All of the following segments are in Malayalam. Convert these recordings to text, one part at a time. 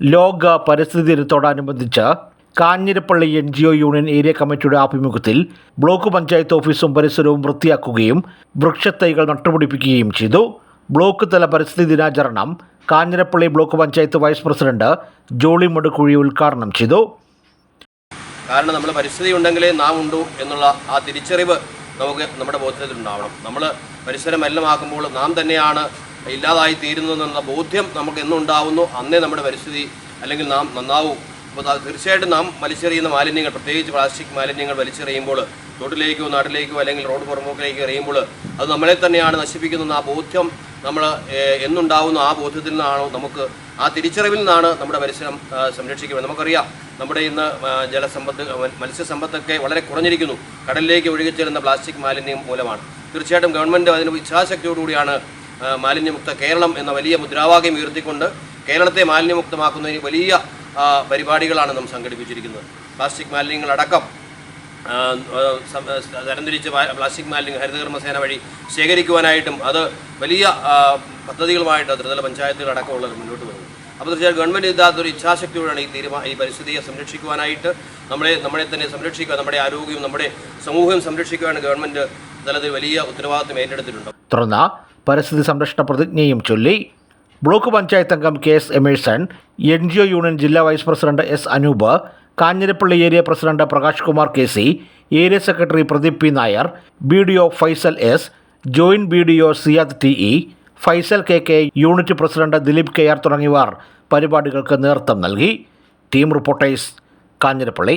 ലോക പരിസ്ഥിതി ദിനത്തോടനുബന്ധിച്ച് Kanjirappally N G O union area കമ്മിറ്റിയുടെ ആഭിമുഖ്യത്തിൽ ബ്ലോക്ക് പഞ്ചായത്ത് ഓഫീസും പരിസരവും വൃത്തിയാക്കുകയും വൃക്ഷത്തൈകൾ നട്ടുപിടിപ്പിക്കുകയും ചെയ്തു. ബ്ലോക്ക് തല പരിസ്ഥിതി ദിനാചരണം Kanjirappally block panchayat vice president Jolly Madukkuzhi ഉദ്ഘാടനം ചെയ്തു. കാരണം നമ്മൾ പരിസ്ഥിതി ഉണ്ടെങ്കിലേ നാം ഉണ്ടു എന്നുള്ള ആ തിരിച്ചറിവ് നമുക്ക് നമ്മുടെ ബോധത്തിൽ ഉണ്ടാവണം നമ്മൾ പരിസരം മലിനമാക്കുമ്പോൾ നാം തന്നെയാണ് ഇല്ലാതായി തീരുന്നു എന്നുള്ള ബോധ്യം നമുക്ക് എന്നുണ്ടാവുന്നു. അന്നേ നമ്മുടെ പരിസ്ഥിതി അല്ലെങ്കിൽ നാം നന്നാവും. അപ്പോൾ തീർച്ചയായിട്ടും നാം വലിച്ചെറിയുന്ന മാലിന്യങ്ങൾ പ്രത്യേകിച്ച് പ്ലാസ്റ്റിക് മാലിന്യങ്ങൾ വലിച്ചെറിയുമ്പോൾ തോട്ടിലേക്കോ നാട്ടിലേക്കോ അല്ലെങ്കിൽ റോഡ് പുറമുഖിലേക്കോ എറിയുമ്പോൾ അത് നമ്മളെ തന്നെയാണ് നശിപ്പിക്കുന്ന ആ ബോധ്യം നമ്മൾ എന്നുണ്ടാവുന്ന ആ ബോധ്യത്തിൽ നിന്നാണോ നമുക്ക് ആ തിരിച്ചറിവിൽ നിന്നാണ് നമ്മുടെ പരിസരം സംരക്ഷിക്കുന്നത്. നമുക്കറിയാം നമ്മുടെ ഇന്ന് ജലസമ്പത്ത് മത്സ്യസമ്പത്തൊക്കെ വളരെ കുറഞ്ഞിരിക്കുന്നു. കടലിലേക്ക് ഒഴുകിച്ചേരുന്ന പ്ലാസ്റ്റിക് മാലിന്യം മൂലമാണ്. തീർച്ചയായിട്ടും ഗവൺമെന്റ് അതിന് ഇച്ഛാശക്തിയോടുകൂടിയാണ് മാലിന്യമുക്ത കേരളം എന്ന വലിയ മുദ്രാവാക്യം ഉയർത്തിക്കൊണ്ട് കേരളത്തെ മാലിന്യമുക്തമാക്കുന്നതിന് വലിയ പരിപാടികളാണ് നാം സംഘടിപ്പിച്ചിരിക്കുന്നത്. പ്ലാസ്റ്റിക് മാലിന്യങ്ങളടക്കം തരംതിരിച്ച് പ്ലാസ്റ്റിക് മാലിന്യങ്ങൾ ഹരിതകർമ്മസേന വഴി ശേഖരിക്കുവാനായിട്ടും അത് വലിയ പദ്ധതികളുമായിട്ട് ത്രിതല പഞ്ചായത്തുകളടക്കമുള്ളത് മുന്നോട്ട് വരുന്നത് അപ്പോൾ തീർച്ചയായും ഗവൺമെന്റ് ഇല്ലാത്തൊരു ഇച്ഛാശക്തിയോടാണ് ഈ തീരുമാനം ഈ പരിസ്ഥിതിയെ സംരക്ഷിക്കുവാനായിട്ട് നമ്മളെ നമ്മളെ തന്നെ സംരക്ഷിക്കുക നമ്മുടെ ആരോഗ്യവും നമ്മുടെ സമൂഹവും സംരക്ഷിക്കുവാൻ ഗവൺമെന്റ് തലത്തിൽ വലിയ ഉത്തരവാദിത്വം ഏറ്റെടുത്തിട്ടുണ്ട്. തുടർന്ന് പരിസ്ഥിതി സംരക്ഷണ പ്രതിജ്ഞയും ചൊല്ലി. ബ്ലോക്ക് പഞ്ചായത്ത് അംഗം K S Emerson N G O union ജില്ലാ vice president S Anoop Kanjirappally area president Prakash Kumar K C area secretary Pradeep P Nair B D O Faisal S joint B D O Siyad T E Faisal K K unit president Dileep K R തുടങ്ങിയവർ പരിപാടികൾക്ക് നേതൃത്വം നൽകി. Team reporters Kanjirappally.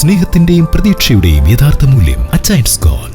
സ്നേഹത്തിന്റെയും പ്രതീക്ഷയുടെയും യഥാർത്ഥ മൂല്യം അച്ചൈൻസ് ഗോൾഡ്.